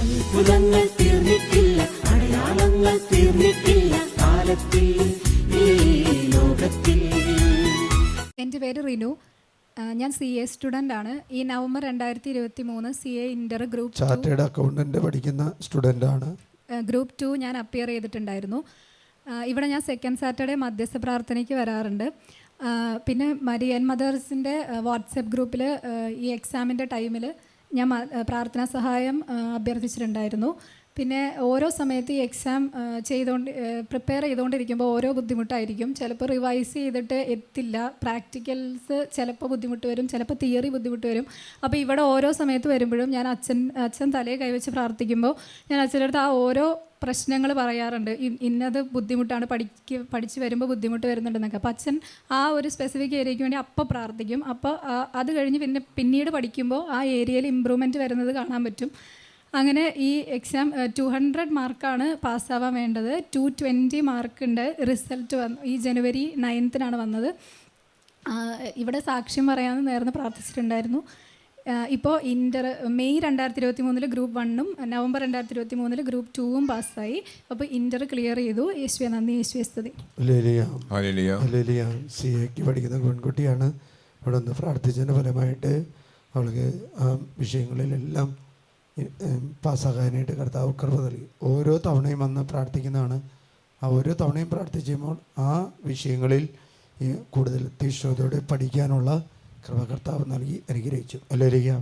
അത്ഭുതങ്ങൾ തീർന്നിട്ടില്ല അടയാളങ്ങൾ തീർന്നിട്ടില്ല കാലത്തിൽ ഈ ലോകത്തിൽ. എന്റെ പേര് റിനു. ഞാൻ സി എ സ്റ്റുഡന്റ് ആണ്. ഈ നവംബർ രണ്ടായിരത്തി ഇരുപത്തി മൂന്ന് C A inter group chartered accountant പഠിക്കുന്ന സ്റ്റുഡന്റ് ആണ്. ഗ്രൂപ്പ് ടു ഞാൻ അപ്പിയർ ചെയ്തിട്ടുണ്ടായിരുന്നു. ഇവിടെ ഞാൻ സെക്കൻഡ് സാറ്റർഡേ മധ്യസ്ഥ പ്രാർത്ഥനയ്ക്ക് വരാറുണ്ട്. പിന്നെ മരിയൻ മദേഴ്സിന്റെ വാട്സപ്പ് ഗ്രൂപ്പിൽ ഈ എക്സാമിന്റെ ടൈമിൽ ഞാൻ പ്രാർത്ഥനാ സഹായം അഭ്യർത്ഥിച്ചിട്ടുണ്ടായിരുന്നു. പിന്നെ ഓരോ സമയത്ത് ഈ എക്സാം ചെയ്തുകൊണ്ട് പ്രിപ്പയർ ചെയ്തുകൊണ്ടിരിക്കുമ്പോൾ ഓരോ ബുദ്ധിമുട്ടായിരിക്കും. ചിലപ്പോൾ റിവൈസ് ചെയ്തിട്ട് എത്തില്ല. പ്രാക്ടിക്കൽസ് ചിലപ്പോൾ ബുദ്ധിമുട്ട് വരും ചിലപ്പോൾ തിയറി ബുദ്ധിമുട്ട് വരും. അപ്പോൾ ഇവിടെ ഓരോ സമയത്ത് വരുമ്പോഴും ഞാൻ അച്ഛൻ അച്ഛൻ തലയെ കൈവച്ച് പ്രാർത്ഥിക്കുമ്പോൾ ഞാൻ അച്ഛന്റെ അടുത്ത് ആ ഓരോ പ്രശ്നങ്ങൾ പറയാറുണ്ട്. ഇന്നത് ബുദ്ധിമുട്ടാണ് പഠിക്ക് പഠിച്ച് വരുമ്പോൾ ബുദ്ധിമുട്ട് വരുന്നുണ്ടെന്നൊക്കെ. അപ്പോൾ അച്ഛൻ ആ ഒരു സ്പെസിഫിക് ഏരിയയ്ക്ക് വേണ്ടി അപ്പോൾ പ്രാർത്ഥിക്കും. അപ്പോൾ അത് കഴിഞ്ഞ് പിന്നെ പിന്നീട് പഠിക്കുമ്പോൾ ആ ഏരിയയിൽ ഇമ്പ്രൂവ്മെന്റ് വരുന്നത് കാണാൻ പറ്റും. അങ്ങനെ ഈ എക്സാം ടു ഹൺഡ്രഡ് മാർക്കാണ് പാസ്സാവാൻ വേണ്ടത്. ടു ട്വന്റി മാർക്കിന്റെ റിസൾട്ട് വന്നു ഈ ജനുവരി നയൻത്തിനാണ് വന്നത്. ഇവിടെ സാക്ഷ്യം പറയാമെന്ന് നേർന്ന് പ്രാർത്ഥിച്ചിട്ടുണ്ടായിരുന്നു. ഇപ്പോൾ ഇന്റർ മെയ് രണ്ടായിരത്തി ഇരുപത്തി മൂന്നിൽ ഗ്രൂപ്പ് വണ്ണും നവംബർ രണ്ടായിരത്തി ഇരുപത്തി മൂന്നിൽ ഗ്രൂപ്പ് ടൂവും പാസ്സായി. അപ്പോൾ ഇന്റർ ക്ലിയർ ചെയ്തു. യേശുവെ നന്ദി യേശുവെ സ്തുതി. സി എക്ക് പഠിക്കുന്ന പെൺകുട്ടിയാണ്. ഇവിടെ ഒന്ന് പ്രാർത്ഥിച്ചതിന്റെ ഫലമായിട്ട് അവൾക്ക് ആ വിഷയങ്ങളിലെല്ലാം പാസ്സാകാനായിട്ട് കർത്താവ് കൃപ നൽകി. ഓരോ തവണയും വന്ന് പ്രാർത്ഥിക്കുന്നതാണ്. ആ ഓരോ തവണയും പ്രാർത്ഥിക്കുമ്പോൾ ആ വിഷയങ്ങളിൽ കൂടുതൽ തീക്ഷണതയോടെ പഠിക്കാനുള്ള കൃപ കർത്താവ് നൽകി അനുഗ്രഹിച്ചു. അല്ലേലിയ